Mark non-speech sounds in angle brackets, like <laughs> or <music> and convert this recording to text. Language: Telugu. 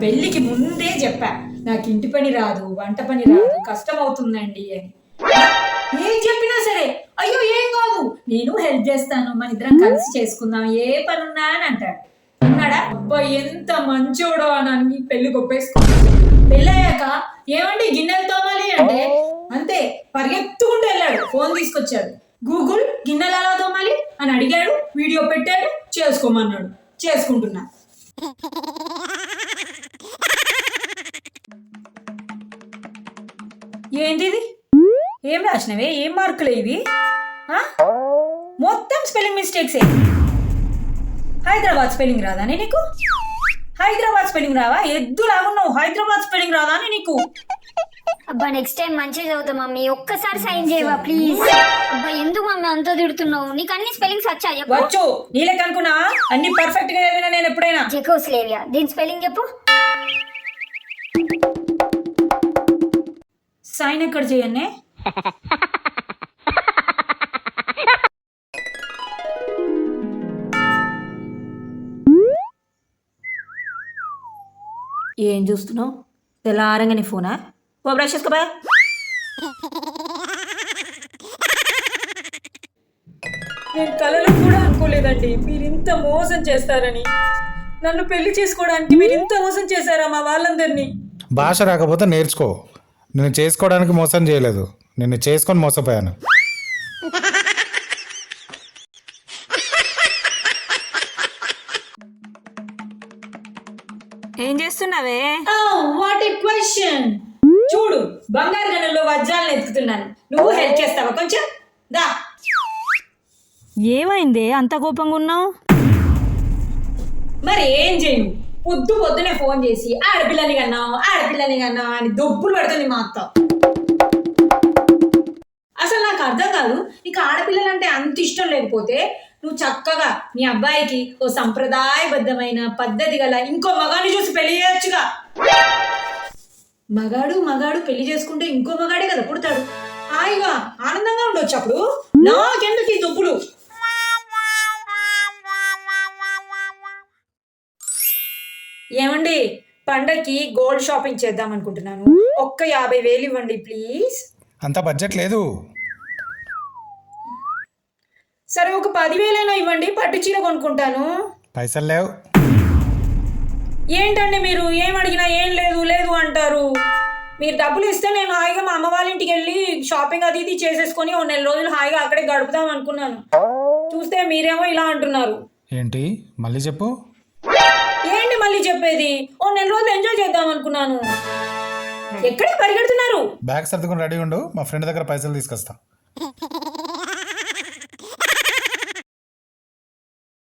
పెళ్ళికి ముందే చెప్పా నాకు ఇంటి పని రాదు వంట పని రాదు కష్టం అవుతుందండి అని. ఏం చెప్పినా సరే అయ్యో ఏం కాదు నేను హెల్ప్ చేస్తాను మన ఇద్దరం కలిసి చేసుకుందాం ఏ పని ఉన్నా అని అంటాడు. అన్నాడా అబ్బా ఎంత మంచోడో అని అన్ని పెళ్ళి గొప్పేసుకున్నాడు పెళ్ళయ్యాక ఏమండి గిన్నెలు తోమాలి అంటే అంతే పరిగెత్తుకుంటూ వెళ్ళాడు ఫోన్ తీసుకొచ్చాడు. గూగుల్ గిన్నెలు ఎలా తోమాలి? అని అడిగాడు వీడియో పెట్టాడు చేసుకోమన్నాడు చేసుకుంటున్నా. ఏంటిది? ఏం రాసినవే? ఏం మార్కులు ఇవి? మొత్తం స్పెల్లింగ్ మిస్టేక్స్ హైదరాబాద్ స్పెల్లింగ్ రాదా నీకు? హైదరాబాద్ స్పెల్లింగ్ రావా? ఎద్దు లాగున్నావు హైదరాబాద్ స్పెల్లింగ్ రాదా నీకు? అబ్బా నెక్స్ట్ టైం మంచిగా చదువుతా మమ్మీ. ఒక్కసారి సైన్ చేయవా ప్లీజ్ అబ్బా ఎందుకు మమ్మీ అంత తిడుతున్నావు? నీకు అన్ని స్పెల్లింగ్స్ వచ్చా చెప్పు. వచ్చు. నీళ్ళకి అనుకున్నా? అన్ని పర్ఫెక్ట్గా చదివినా నేను ఎప్పుడైనా. జెకోస్లేవియా దీని స్పెల్లింగ్ చెప్పు. సైన్ ఎక్కడ చేయన్నే ఏం చూస్తున్నావు? తెల్లారంగానే ఫోనా? ఓ బ్రష్ చేసుకోబా నేను కలలో కూడా అనుకోలేదండి. మీరు ఇంత మోసం చేస్తారని. నన్ను పెళ్ళి చేసుకోవడానికి మీరు ఇంత మోసం చేశారా మా వాళ్ళందరినీ? భాష రాకపోతే నేర్చుకో. నిన్ను చేసుకోవడానికి మోసం చేయలేదు. నిన్ను చేసుకొని మోసపోయాను. ఏం చేస్తున్నావే? వాట్ ఏ క్వశ్చన్ చూడు బంగారు గనుల్లో వజ్రాలను ఎత్తుకుతున్నాను. నువ్వు హెల్ప్ చేస్తావా? కొంచెం. దా. ఏమైంది? అంత కోపంగా ఉన్నావు? మరి ఏం చేయను? పొద్దు పొద్దునే ఫోన్ చేసి ఆడపిల్లని కన్నావు? ఆడపిల్లని కన్నావు? అని దొబ్బులు పడుతుంది మా అత్త. అసలు నాకు అర్థం కాదు నీకు ఆడపిల్లలంటే అంత ఇష్టం లేకపోతే నువ్వు చక్కగా నీ అబ్బాయికి ఓ సంప్రదాయబద్ధమైన పద్ధతి గల ఇంకో మగాన్ని చూసి పెళ్ళి చేయొచ్చుగా. మగాడు మగాడు పెళ్ళి చేసుకుంటే ఇంకో మగాడే కదా పుడతాడు. హాయిగా ఆనందంగా ఉండొచ్చు అప్పుడు? నాకెందుకు ఈ ఏమండి? పండక్కి గోల్డ్ షాపింగ్ చేద్దాం అనుకుంటున్నాను. ఒక్క యాభై వేలు ఇవ్వండి ప్లీజ్. అంత బడ్జెట్ లేదు. సరే ఒక పదివేలైనా ఇవ్వండి. పట్టు చీర కొనుక్కుంటాను. పైసలు లేవు. ఏంటండి మీరు? ఏం అడిగినా ఏం లేదు లేదు అంటారు. మీరు డబ్బులు ఇస్తే నేను హాయిగా మా అమ్మ వాళ్ళ ఇంటికి వెళ్ళి షాపింగ్ అది ఇది చేసేసుకొని ఓ నెల రోజులు హాయిగా అక్కడే గడుపుదాం అనుకున్నాను. చూస్తే మీరేమో ఇలా అంటున్నారు. ఏంటి? మళ్ళీ చెప్పు. మళ్ళీ చెప్పేది? ఓ నెల రోజులు ఎంజాయ్ చేద్దాం అనుకున్నాను. ఎక్కడికి పరిగెడుతున్నారు? బ్యాగ్ సర్దుకొని రెడీ ఉండు మా ఫ్రెండ్ దగ్గర పైసలు తీసుకొస్తా. <laughs>